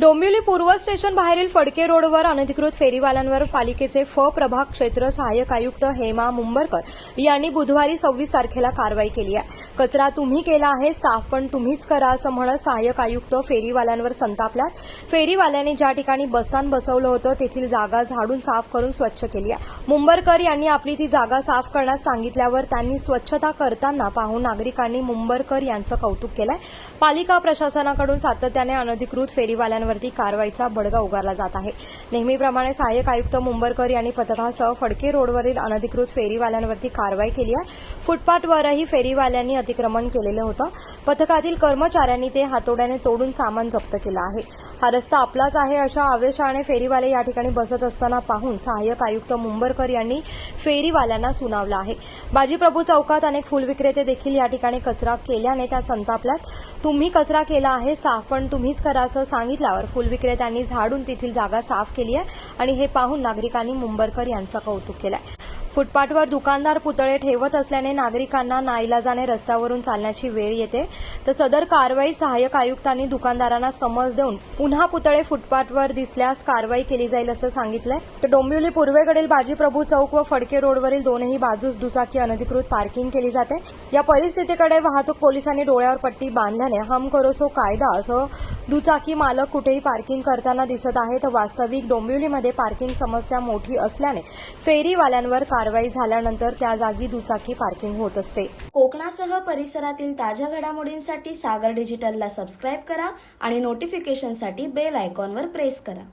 डोंबिवली पूर्व स्टेशन बाहेरील फडके रोडवर अनधिकृत फेरीवाल्यांवर पालिकेचे फ प्रभाग क्षेत्र सहाय्यक आयुक्त हेमा मुंबरकर यांनी बुधवारी सव्वीस तारखेला कारवाई केली आहे. कचरा तुम्ही केला आहे साफ पण तुम्हीच करा असं म्हणत सहाय्यक आयुक्त फेरीवाल्यांवर संतापल्यात. फेरीवाल्यांनी ज्या ठिकाणी बसस्थान बसवलं होतं तेथील जागा झाडून साफ करून स्वच्छ केली आहे. मुंबरकर यांनी आपली ती जागा साफ करण्यास सांगितल्यावर त्यांनी स्वच्छता करताना पाहून नागरिकांनी मुंबरकर यांचं कौतुक केलंय. पालिका प्रशासनाकडून सातत्याने अनधिकृत फेरीवाल्यांवर यांच्यावरती कारवाईचा बडगा उगारला जात आहे. नेहमीप्रमाणे सहाय्यक आयुक्त मुंबरकर यांनी पथकासह फडके रोडवरील अनधिकृत फेरीवाल्यांवरती कारवाई केली आहे. फुटपाथवरही फेरीवाल्यांनी अतिक्रमण केलेलं होतं. पथकातील कर्मचाऱ्यांनी ते हातोड्याने तोडून सामान जप्त केलं आहे. हा रस्ता आपलाच आहे अशा आवेशाने फेरीवाले या ठिकाणी बसत असताना पाहून सहाय्यक आयुक्त मुंबरकर यांनी फेरीवाल्यांना सुनावलं आहे. बाजीप्रभू चौकात अनेक फुल विक्रेते देखील या ठिकाणी कचरा केल्याने त्या संतापल्यात. तुम्ही कचरा केला आहे साफ पण तुम्हीच करा असं सांगितल्यावर फुल फुलविक्रेत्यांनी झाडून तेथील जागा साफ केली आहे आणि हे पाहून नागरिकांनी मुंबरकर यांचं कौतुक केलंय. फुटपाथवर दुकानदार पुतळे ठेवत असल्याने नागरिकांना नाईलाजाने रस्त्यावरून चालण्याची वेळ येते. तर सदर कारवाई सहाय्यक आयुक्तांनी दुकानदारांना समज देऊन पुन्हा पुतळे फुटपाथवर दिसल्यास कारवाई केली जाईल असं सांगितलंय. तर डोंबिवली पूर्वेकडील बाजीप्रभू चौक व फडके रोडवरील दोनही बाजूस दुचाकी अनधिकृत पार्किंग केली जाते. या परिस्थितीकडे वाहतूक पोलिसांनी डोळ्यावर पट्टी बांधल्याने हम करोसो कायदा असं दुचाकी मालक कुठेही पार्किंग करताना दिसत आहे तर वास्तविक डोंबिवलीमध्ये पार्किंग समस्या मोठी असल्याने फेरीवाल्यांवर कारवाई झाल्यानंतर त्या जागी दुचाकी पार्किंग होत असते. कोकणासह परिसरातील ताज्या घडामोडींसाठी सागर डिजिटलला सबस्क्राईब करा आणि नोटिफिकेशनसाठी बेल आयकॉनवर प्रेस करा.